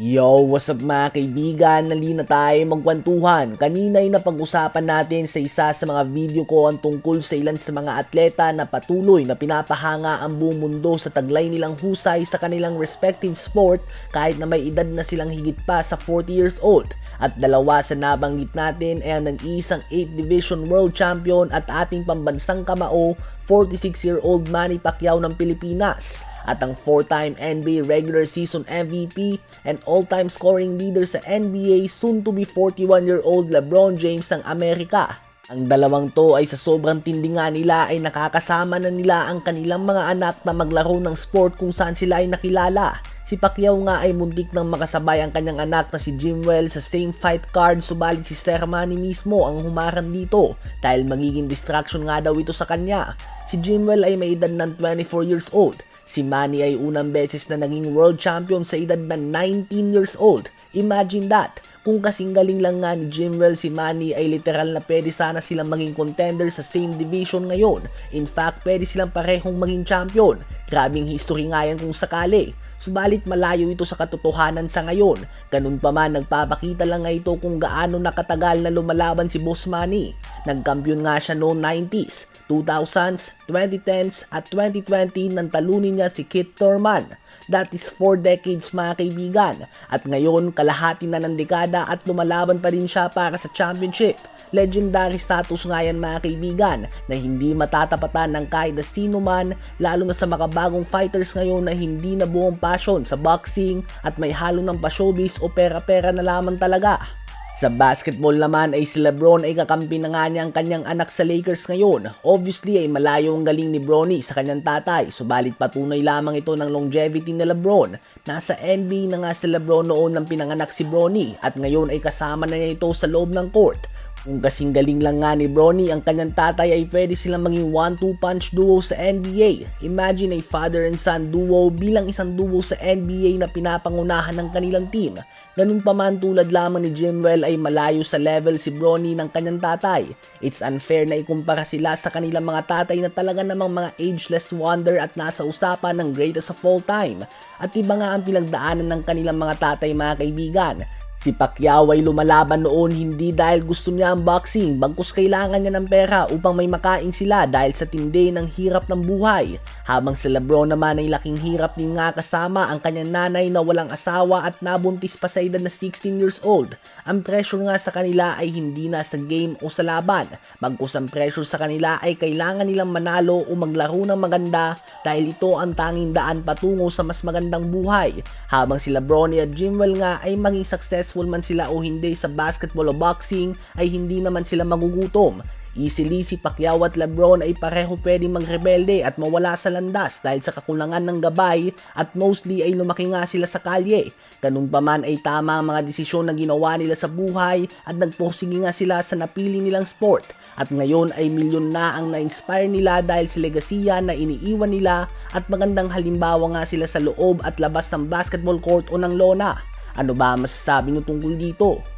Yo, what's up mga kaibigan? Nali na tayo magkwentuhan. Kanina ay napag-usapan natin sa isa sa mga video ko ang tungkol sa ilan sa mga atleta na patuloy na pinapahanga ang buong mundo sa taglay nilang husay sa kanilang respective sport kahit na may edad na silang higit pa sa 40 years old. At dalawa sa nabanggit natin ay ang nag-iisang 8 Division World Champion at ating pambansang kamao, 46-year-old Manny Pacquiao ng Pilipinas at ang 4-time NBA regular season MVP and all-time scoring leader sa NBA soon to be 41-year-old LeBron James ng Amerika. Ang dalawang to ay sa sobrang tindi nga nila ay nakakasama na nila ang kanilang mga anak na maglaro ng sport kung saan sila ay nakilala. Si Pacquiao nga ay muntik nang makasabay ang kanyang anak na si Jimwell sa same fight card subalit si Sermani mismo ang humarang dito dahil magiging distraction nga daw ito sa kanya. Si Jimwell ay may edad ng 24 years old Si Manny ay unang beses na naging world champion sa edad na 19 years old. Imagine that! Kung kasing galing lang nga ni Jimwell si Manny ay literal na pwede sana silang maging contender sa same division ngayon. In fact, pwede silang parehong maging champion. Grabing history nga yan kung sakali. Subalit malayo ito sa katotohanan sa ngayon. Ganun pa man, nagpapakita lang nga ito kung gaano nakatagal na lumalaban si Boss Manny. Nagkampiyon nga siya noong 90s, 2000s, 2010s at 2020 nang talunin niya si Kit Thurman. That is 4 decades mga kaibigan. At ngayon, kalahati na ng dekada at lumalaban pa rin siya para sa championship. Legendary status nga yan mga kaibigan na hindi matatapatan ng kahit na sino man lalo na sa makabagong fighters ngayon na hindi na buong passion sa boxing at may halo ng pa-showbiz o pera-pera na lamang talaga. Sa basketball naman ay si Lebron ay kakampi na nga niya ang kanyang anak sa Lakers ngayon. Obviously ay malayo ang galing ni Bronny sa kanyang tatay, subalit patunay lamang ito ng longevity ni Lebron. Nasa NBA na nga si Lebron noon nang pinanganak si Bronny at ngayon ay kasama na niya ito sa loob ng court. Kung kasing galing lang nga ni Bronny, ang kanyang tatay ay pwede silang maging 1-2 punch duo sa NBA. Imagine a father and son duo bilang isang duo sa NBA na pinapangunahan ng kanilang team. Ganun pa man tulad lamang ni Jimwell ay malayo sa level si Bronny ng kanyang tatay. It's unfair na ikumpara sila sa kanilang mga tatay na talaga namang mga ageless wonder at nasa usapan ng greatest of all time. At iba nga ang pinagdaanan ng kanilang mga tatay mga kaibigan. Si Pacquiao ay lumalaban noon hindi dahil gusto niya ang boxing, bagkus kailangan niya ng pera upang may makain sila dahil sa tindi ng hirap ng buhay. Habang si Lebron naman ay laking hirap din nga kasama ang kanyang nanay na walang asawa at nabuntis pa sa edad na 16 years old. Ang pressure nga sa kanila ay hindi na sa game o sa laban, bagkus ang pressure sa kanila ay kailangan nilang manalo o maglaro ng maganda dahil ito ang tanging daan patungo sa mas magandang buhay. Habang si Lebron at Jimwell nga ay maging successful man sila o hindi sa basketball o boxing ay hindi naman sila magugutom. Easily si Pacquiao at Lebron ay pareho pwedeng magrebelde at mawala sa landas dahil sa kakulangan ng gabay at mostly ay lumaki nga sila sa kalye. Ganun pa man ay tama ang mga desisyon na ginawa nila sa buhay at nagpursige nga sila sa napili nilang sport. At ngayon ay milyon na ang na-inspire nila dahil sa legasiya na iniiwan nila at magandang halimbawa nga sila sa loob at labas ng basketball court o ng lona. Ano ba ang masasabi nyo tungkol dito?